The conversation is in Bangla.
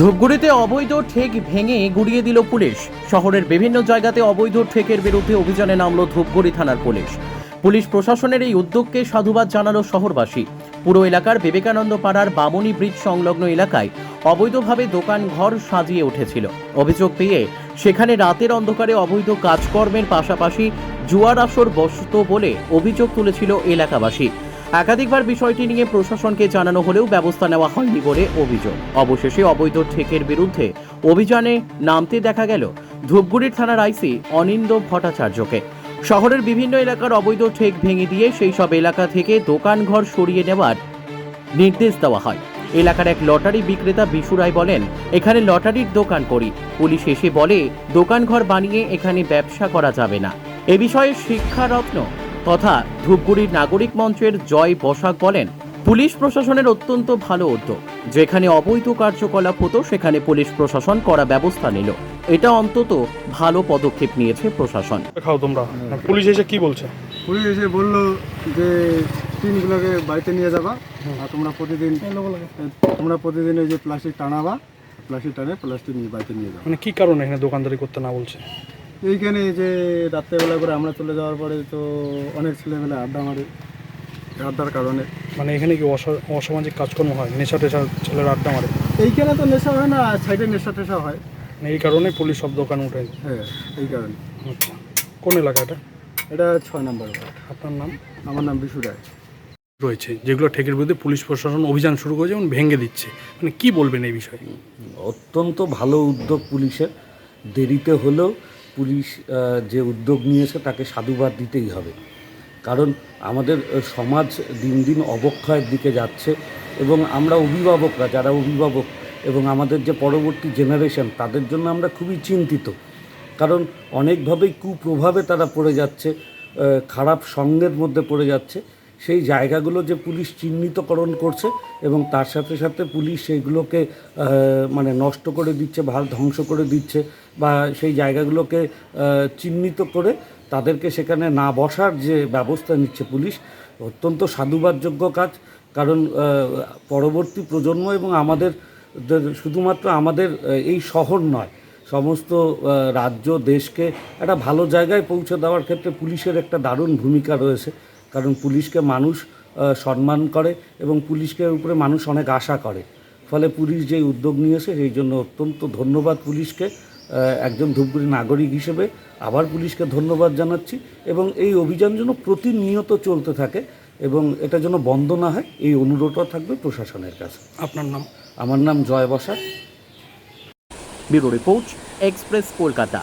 ধূপগুড়িতে অবৈধ ঠেক ভেঙে গুড়িয়ে দিল পুলিশ। শহরের বিভিন্ন জায়গাতে অবৈধ ঠেকের বিরুদ্ধে অভিযানে নামলো ধূপগুড়ি থানার পুলিশ। পুলিশ প্রশাসনের এই উদ্যোগকে সাধুবাদ জানালো শহরবাসী। পুরো এলাকার বিবেকানন্দ পাড়ার বামনী ব্রিজ সংলগ্ন এলাকায় অবৈধভাবে দোকান ঘর সাজিয়ে উঠেছিল। অভিযোগ পেয়ে সেখানে রাতের অন্ধকারে অবৈধ কাজকর্মের পাশাপাশি জুয়ার আসর বসত বলে অভিযোগ তুলেছিল এলাকাবাসী। একাধিকবার বিষয়টি নিয়ে প্রশাসনকে জানানো হলেও ব্যবস্থা নেওয়া হয়নি বলে অভিযোগ। অবশেষে অবৈধ ঠেকের বিরুদ্ধে অভিযানে নামতে দেখা গেল ধূপগুড়ির থানার আইসি অনিন্দ ভট্টাচার্যকে। শহরের বিভিন্ন এলাকার অবৈধ ঠেক ভেঙে দিয়ে সেই সব এলাকা থেকে দোকানঘর সরিয়ে নেওয়ার নির্দেশ দেওয়া হয়। এলাকার এক লটারি বিক্রেতা বিশু রায় বলেন, এখানে লটারির দোকান করি। পুলিশ এসে বলে, দোকানঘর বানিয়ে এখানে ব্যবসা করা যাবে না। এ বিষয়ে শিক্ষারত্ন তথা ধূপগুড়ির নাগরিক মঞ্চের জয় বসাক বলেন পুলিশ প্রশাসনের অত্যন্ত ভালো উদ্যোগ। যেখানে অবৈধ কার্যকলাপ হতো সেখানে পুলিশ প্রশাসন করা ব্যবস্থা নিল। এটা অন্তত ভালো পদক্ষেপ নিয়েছে প্রশাসন। খাও তোমরা। পুলিশ এসে কি বলছে? পুলিশ এসে বলল যে টিনগুলোকে বাড়িতে নিয়ে যাবা আর তোমরা প্রতিদিন তোমরা প্রতিদিন ওই যে প্লাস্টিক টানাবা প্লাস্টিক টানে প্লাস্টিক নিয়ে বাড়িতে নিয়ে যাবা। মানে কি কারণে এখানে দোকানদারি করতে না বলছে? এইখানে যে রাত্রেবেলা করে আমরা চলে যাওয়ার পরে তো অনেক ছেলেমেলে আড্ডা মারে আড্ডার কারণে। মানে এখানে কি অসা- অসামাজিক কাজকর্ম হয়? নেশা টেশা ছেলেরা আড্ডা মারে? এইখানে তো নেশা হয় না সাইডে নেশা টেশা হয়। মানে এই কারণে পুলিশ সব দোকান উঠে হ্যাঁ এই কারণে। আচ্ছা। কোন এলাকা এটা? এটা ছয় নম্বর আপনার নাম? আমার নাম বিশু রায়। রয়েছে। যেগুলো ঠেকের বিরুদ্ধে পুলিশ প্রশাসন অভিযান শুরু করেছে এবং ভেঙে দিচ্ছে। মানে কি বলবেন এই বিষয়ে? অত্যন্ত ভালো উদ্যোগ পুলিশের। দেরিতে হলেও পুলিশ যে উদ্যোগ নিয়েছে তাকে সাধুবাদ দিতেই হবে। কারণ আমাদের সমাজ দিন দিন অবক্ষয়ের দিকে যাচ্ছে এবং আমরা অভিভাবকরা, যারা অভিভাবক এবং আমাদের যে পরবর্তী জেনারেশন তাদের জন্য আমরা খুবই চিন্তিত। কারণ অনেকভাবেই কুপ্রভাবে তারা পড়ে যাচ্ছে খারাপ সঙ্গের মধ্যে পড়ে যাচ্ছে। সেই জায়গাগুলো যে পুলিশ চিহ্নিতকরণ করছে এবং তার সাথে সাথে পুলিশ সেইগুলোকে মানে নষ্ট করে দিচ্ছে, ভালো ধ্বংস করে দিচ্ছে বা সেই জায়গাগুলোকে চিহ্নিত করে তাদেরকে সেখানে না বসার যে ব্যবস্থা নিচ্ছে পুলিশ, অত্যন্ত সাধুবাদযোগ্য কাজ। কারণ পরবর্তী প্রজন্ম এবং আমাদের শুধুমাত্র আমাদের এই শহর নয়, সমস্ত রাজ্য, দেশকে একটা ভালো জায়গায় পৌঁছে দেওয়ার ক্ষেত্রে পুলিশের একটা দারুণ ভূমিকা রয়েছে। কারণ পুলিশকে মানুষ সম্মান করে এবং পুলিশকে উপরে মানুষ অনেক আশা করে। ফলে পুলিশ যে উদ্যোগ নিয়েছে সেই জন্য অত্যন্ত ধন্যবাদ পুলিশকে একজন ধূপগুড়ি নাগরিক হিসেবে আবার পুলিশকে ধন্যবাদ জানাচ্ছি এবং এই অভিযান যেন প্রতিনিয়ত চলতে থাকে এবং এটা যেন বন্ধ না হয় এই অনুরোধও থাকবে প্রশাসনের কাছে। আপনার নাম? আমার নাম Joy Basak. Bureau report express Kolkata.